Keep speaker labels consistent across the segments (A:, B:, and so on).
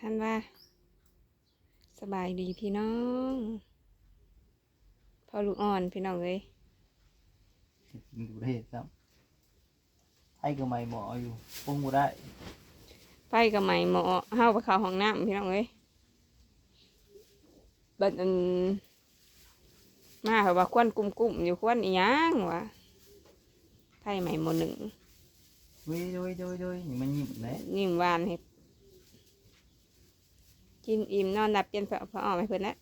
A: ท่านว่า สบายดีพี่น้องพอลูกอ่อนพี่น้องเลย
B: ดูได้ครับให้กับไม่หมออยู่ปรุงบ่ได้
A: ไปกับไหมหมอเฮาไปเข้าห้องน้ำพี่น้องเลยบัดอันมาเขาว่าควนกุ่มกุ่มๆอยู่ควนอีหยังวะไทยใหม่หมอหนึ่ง
B: เว้ยโดยโดยโดยนี่มันยิ้มเลย
A: นิ่มหวานเห็ด กินอิ่มนอนหลับเย็นพอพอออกไปเพื่อนละ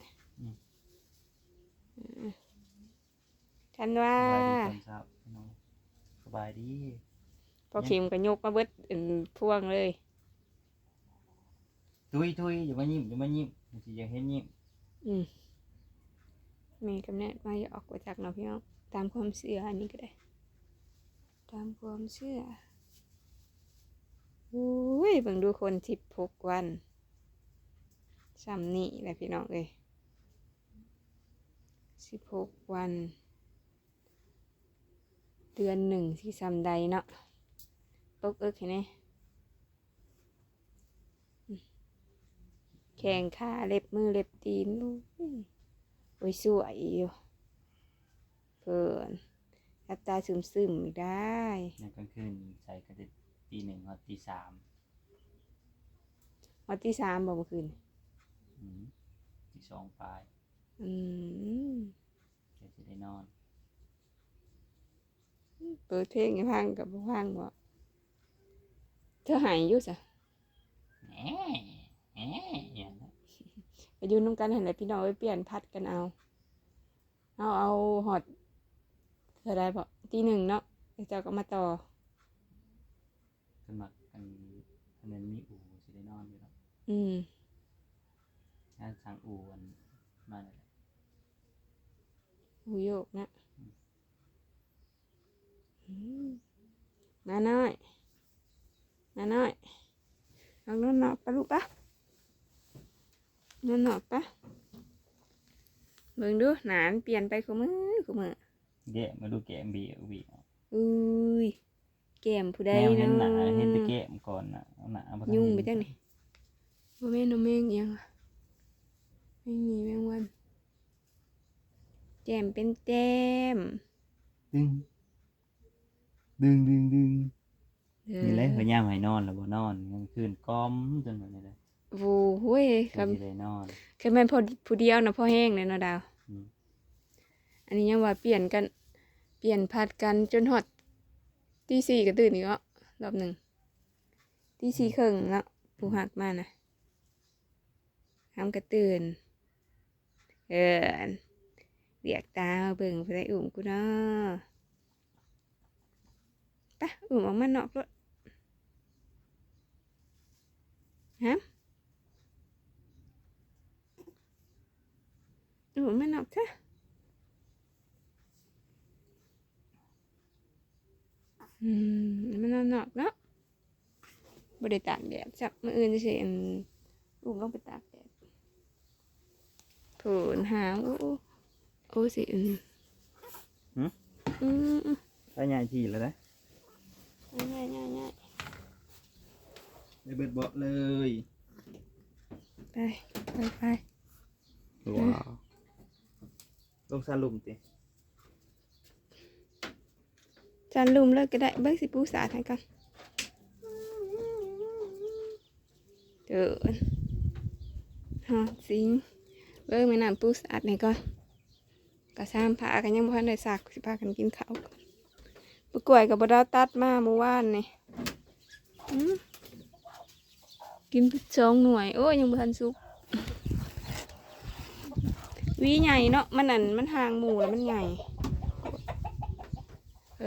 A: ท่านว่า
B: สบายดีตอนเช้าพี่น้องสบายดี
A: พอขิมก็ยกมาเบิดอันพ่วงเลย
B: ทุยทุยอย่ามายิ้มอย่ามายิ้มมันสิอยากเห็นยิ้ม
A: อืมมีกำเนิดมาอย่าออกมาจากเนาะพี่น้องตามความเชื่ออันนี้ก็ได้ ตามความเชื่ออุ้ยเบิ่งดูคนสิบหกวัน ซ้ำนี่แหละพี่น้องเอ้ยสิบหกวัน เดือนหนึ่งที่ซ้ำใดเนาะตกเอิกเห็นไหมอืมแข่งขาเล็บมือเล็บตีนอุ้ยโอ้ยสวยอยู่เพิ่นรับตาซึมซึมๆอีกได้
B: ในกลางคืนใส่กระติตีหนึ่งฮอดตีสาม
A: วันที่สามบอกเมื่อคืน
B: อืมตีสองปลาย
A: อืม
B: เดี๋ยวจะได้นอน
A: เปิดเพลงให้พังกับบ่พังบ่เธอหายอยู่สะ
B: แหมแหมอย่างนั้น
A: ไปอยู่น้ำกันเห็นไหมพี่น้องไปเปลี่ยนพัดกันเอา เอาเอาหอดเท่าไรพอตีหนึ่งเนาะเดี๋ยวเจ้าก็มาต่อ
B: สมัครกันอันนั้นมีอู่จะได้นอนอยู่แล้ว
A: อืม
B: งานทางอู่อันมาเลย
A: หูโยกนะอืมมาน้อยมาน้อยลองนอนหนอกปะลูกปะนอนหนอกปะเบิ่งดูหนานเปลี่ยนไปคุมือคุมือ
B: แกะมาดูแกะบีเอาบีเอา
A: อุ้ยแก้มผู้ใด
B: แนวเห็นหนา
A: เนาะ
B: เห็นแตะแกะมก่อนน่ะเอาหนาบ่ทัน
A: ยุ่งไป
B: เห็น
A: จังนี่บ่แม่นเอาแม่งอิหยังวะ ไม่มีแมงวัน แจ่มเป็นแจ่ม
B: ดึง ดึงดึงดึง
A: เด้อ
B: นี่แหละพยายามให้นอนแล้วบ่นอนกลางคืนก้อมจนแบบนี้เลย
A: โว้โว้ยค
B: ก็สิได้นอนำ
A: คือแม่นพอผู้เดียวนะพ่อแห้งเลยเนาะดาว
B: อืม
A: อันนี้ยังว่าเปลี่ยนกัน เปลี่ยนพัดกันจนฮอดตีสี่ก็ตื่นอีกแล้วรอบหนึ่งตีสี่ครึ่งแล้วผู้หักมานะทำกระตื่น เออเรียกตาเบิ่งไปได้อุ่มกูเนาะปะอุ่มออกมานอกรถฮะอุ่มมานอกซะอืมมันนอนอกเนาะบ่ได้ตากแดดจับมืออื่นจะสิอันอุ่มต้องไปตากแดด ผูนหางโอ้โอ้โอ้สิอืมอืมอืม
B: ได้ใหญ่ทีแล้วนะ
A: ง่ายง่ายง่าย
B: ได้เบิด เบาะเลย
A: ไปไปไป
B: ว้งซาลุมติ
A: จานลุมเลยก็ได้เบิ้งสิปูสาดให้ก่อนเดินฮะสิงเบิ้งไม่นำปูสาดให้ก่อนกระซ้ำพากันยังบ่ทันได้สักสิพากันกินข้าวก่อนปกล้วยกับบดาตัดมาเมื่อวานนี่กินไปสองหน่วย โอ้ยยังบ่ทันสุกวีใหญ่เนาะมันนั่นมันห่างหมูแล้วมันใหญ่ เอ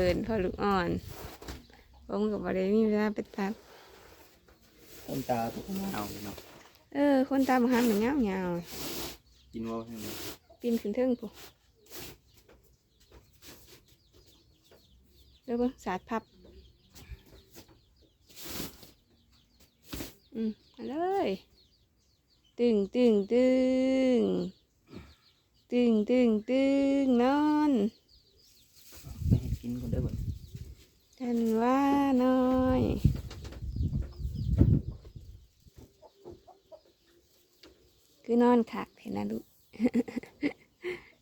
A: อพอลูกอ่อนผมกับบริมีเวลาไปตัด
B: ต้นตาเอาเนาะ
A: เออ คนตามหันมันเงาเงา
B: กินว่าใช่ไหม
A: ๆปีนขึ้นเทิงปุ๊เดี๋ยวเบิ่งสาดพับ อืมมาเลย ตึงตึงตึงตึงตึงตึงนอน
B: ไม่ให้กินคนเด้อบ่
A: ท่านว่าน้อย คือนอนคักเห็นนะลูก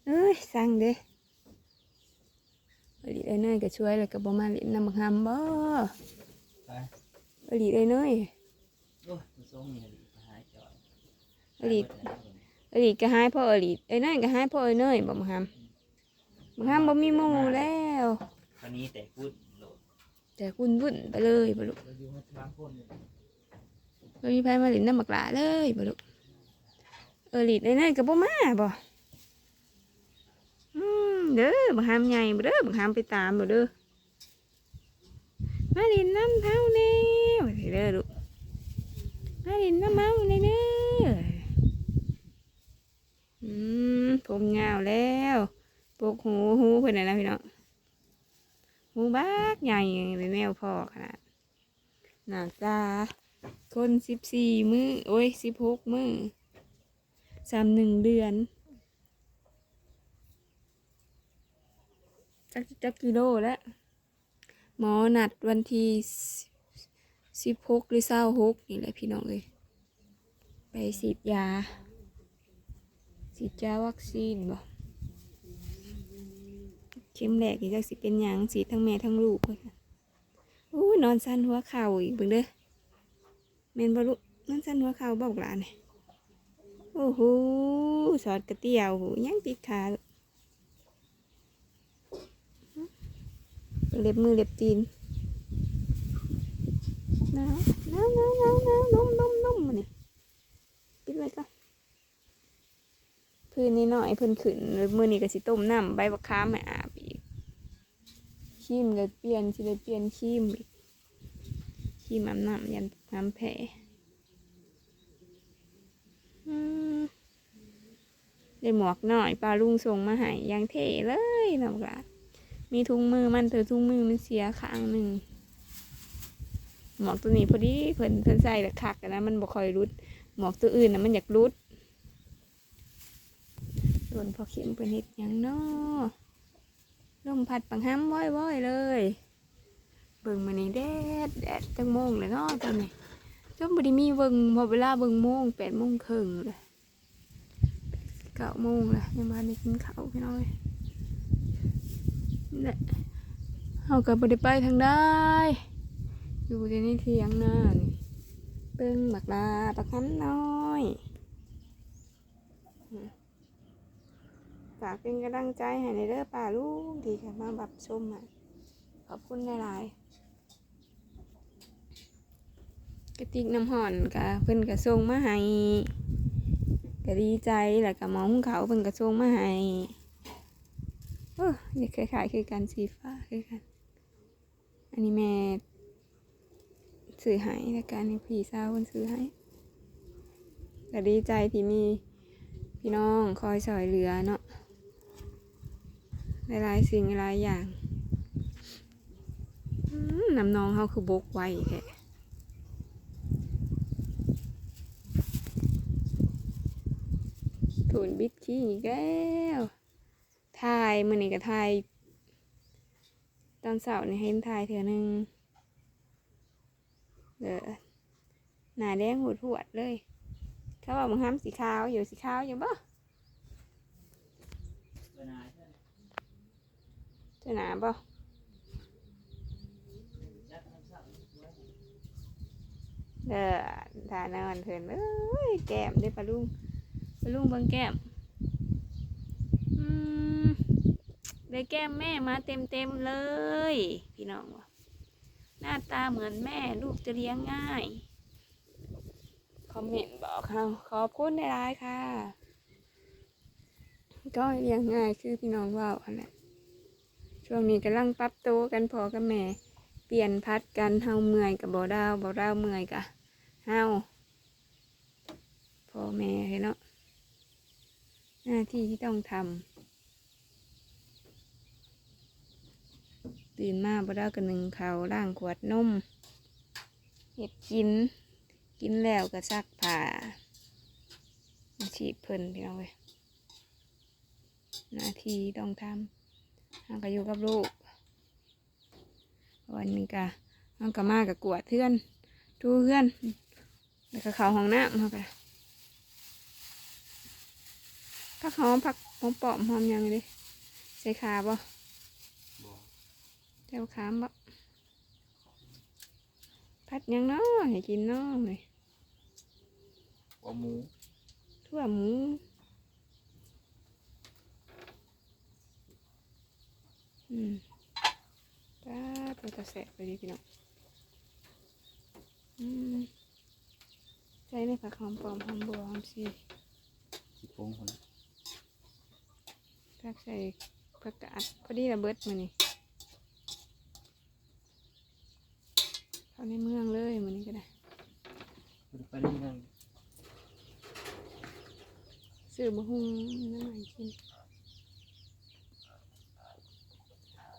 A: เอ้ยสั่งเด้อลีได้เนยก็ช่วยแล้วก็บ่มาเล่นน้ำบักหำบ่
B: ไป
A: อลีได้เนย
B: โอ้ยมันส่งนี่ดิไปหาจอย
A: อลีอลีก็หายพ่ออลีเอ้ยเนยก็หายพ่อเอ้ยเนยบ่บักหำบักหำบ่มีหมู่แล้ว
B: คราวนี้แต่พูดโหลด
A: แต่คุณวุ่นไปเลยบ่ลูก
B: เราอยู่มาบางคนเนี่ย
A: บ่มีไผมาเล่นน้ำบักหลาเลยบ่ลูก เออลีได้เนก็บ่มาบ่อืมเด้อบักหำใหญ่บ่เด้อบักหำไปตามบ่เด้อมาเล่นน้ำเท่าแน่ว่าสิเด้อลูกมาเล่นน้ำเมาแน่เด้ออืมผมยาวแล้วปกหูหูเพิ่นน่ะนะพี่น้องหูบักใหญ่เลยแนวพ่อขนาดหน้าตาคนสิบสี่มือโอ้ยสิบหกมือ สามหนึ่งเดือนจักจักกิโลแล้วหมอนัดวันที่สิบหกหรือเศร้าหกนี่แหละพี่น้องเลยไปฉีดยาฉีดยาวัคซีนบ่เข็มแรกอีกจักสิเป็นหยังฉีดทั้งแม่ทั้งลูกเลยค่ะอู้ยนอนสั้นหัวเข่าอีกเบิ่งเด้อแม่นบ่ลูกนอนสั้นหัวเข่าบอกหลานเนี่ย โอ้โหสอดกระเตียวหูยังติดขาเล็บมือเล็บตีนหนาวหนาวหนาวหนาวหนาวนุ่มนุ่มนุ่มมาเนี่ยปิดไว้ก่อนพื้นนี่หน่อยเพิ่นขึ้นแล้วมือนี้ก็สิต้มน้ำใบบักขามให้อาบอีกครีมก็เปลี่ยนสิได้เปลี่ยนครีมอีกครีมอาบน้ำยันน้ำแผลอืม ได้หมวกหน่อยปลาลุงส่งมาให้ยังเท่เลยนะบอกะมีถุงมือมันเถอะถุงมือมันเสียข้างหนึ่งหมวกตัวนี้พอดีเพิ่นเพิ่นใส่แต่คักนะมันบ่ค่อยรุด หมวกตัวอื่นนะมันอยากรุดส่วนพอเข็มเพิ่นเฮ็ดยังนอลมพัดปังห้ำว้อยๆเลย เบิ่งมานี่แดดแดดจังโมงเลยเนาะตอนนี้จนบ่ได้มีเบิ่งพอเวลาเบิ่งโมงแปดโมงครึ่งเลย เก้าโมงเลยยังบ่ทันได้กินข้าวพี่น้อยเนี่ยเขาก็บ่ได้ไปทางได้ อยู่ในนี้เทียงนานี่เบิ่งบักลาปักคำน้อยฝากเป็นกำลังใจให้ในเด้อป้าลุงที่เขามาบับชมอะขอบคุณหลายๆกระติกน้ำห่อนกะเพิ่นกะส่งมาให้ ก็ดีใจแล้วก็มอหุงเขาเพิ่นกระส่งมาให้เอออยากคล้ายๆคือกันสีฟ้าคือกัน อันนี้แม่ซื้อให้แล้วกันนี่พี่สาวคนซื้อให้แต่ดีใจที่มีพี่น้องคอยสอยเหลือเนาะหลายๆสิ่งหลายอย่างน้ำนองเขาคือบกไวแท้ ถุนบิดขี้อีกแล้วถ่ายมือนี้ก็ถ่าย ตอนเสาร์นี่เห็นถ่ายเถื่อหนึงเด้อหน้าแดงหูดหวดเลย เขาบอกมึงห้ามสีขาวอยู่สีขาวอยู่บ่
B: เจ้า
A: หนาบ่
B: เด้
A: อถ่ายนอนเถื่อนเอ้ยแก้มได้ปลาลุง ปลุงเบิ่งแก้มอืมได้แก้มแม่มาเต็มเต็มเลย พี่น้องว่ะหน้าตาเหมือนแม่ลูกจะเลี้ยงง่าย คอมเมนต์บอกเขาขอบคุณในไลน์ค่ะ ก็เลี้ยงง่ายคือพี่น้องว่าอันนั้นช่วงนี้กำลังปรับตัวกันพอกับแม่ เปลี่ยนพัดกันเฮาเมื่อยกับบ่ดาวบ่ดาวเมื่อยกะเฮาพ่อแม่เห็นเนาะ หน้าที่ที่ต้องทำตื่นมาบ่ดาวกันหนึ่งเขาล้างขวดนมเห็ดกิน กินแล้วก็ซักผ้ามาฉีดเพิ่นพี่น้องเว้ยหน้าที่ต้องทำเราก็อยู่กับลูก วันนี้ก็เราก็มากับกวดเพื่อนทูเพื่อน แล้วก็เข้าห้องน้ำเขาก็ ผักหอมผักหอมปอมหอมหยังเลยใส่ขาบ่
B: บ่
A: เจ้าขามบ่พัดหยังเนาะให้กินเนาะเลย
B: ว่าหมู
A: ทั่วหมูอืมป้าตัวตะแสะไปดิพี่น้องอืมใส่ในผักหอมปอมหอมบัวหอมซี
B: สิโป่งคน
A: ผักใส่ผักกาดพอดีระเบิดมานี่เข้าในเมืองเลยมันนี้ก็ได้
B: ไปนี่นั่น
A: ซื้อบะฮุงน้ำมันกิน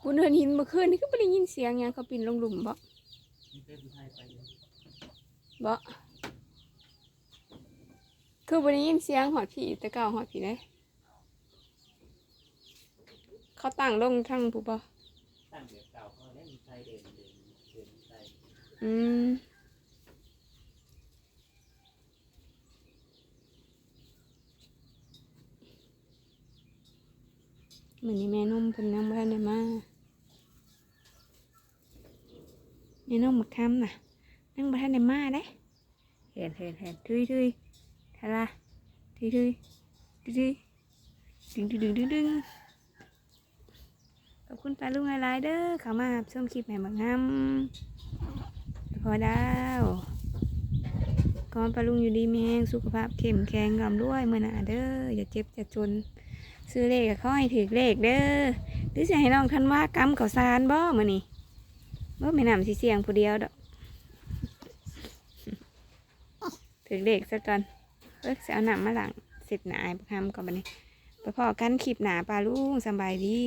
A: บุญเหินหินเมื่อคืนนี่ก็ไม่ได้ยินเสียงหยังเขาปีนลงหลุมบ่
B: นี่เป็นผู้ชายไปเลย
A: บ่คือบ่ได้ยินเสียงหอดผีแต่เก่าหอดผีเลย เขาตั้งลงทั้งผู้บ่
B: ตั้งแบบเก่าเขาเล่นไทยเดินเดินเดินไทย
A: อืมเหมือนนี่แม่นมเพิ่นยังบ่ทันได้มาแม่นมบักคำน่ะยังบ่ทันได้มาเด้เห็นเห็นเห็นทุยทุยทาราทุยทุยทุยทุยดึงดึงดึงดึงดึง ขอบคุณป้าลุงหลายๆเด้อเข้ามาชมคลิปแม่บักคำพอดาวก่อนปลาลุงอยู่ดีมีแรงสุขภาพเข้มแข็งร่ำรวยเมื่อนาเด้ออย่าเจ็บอย่าจน ซื้อเลขก็ขอให้ถือเลขเด้อหรือจะให้น้องทันว่ากำข้าวสารบ่มื่อนี้บ่ไม่นำสิเสียงผู้เดียวดอกถือเลขซะก่อนเอ้ยจะเอาหนำมาหลังเสร็จหนาไอ้ประคำก่อนบัดนี้ไปพอกันคลิปหนาปลาลุงสบายดี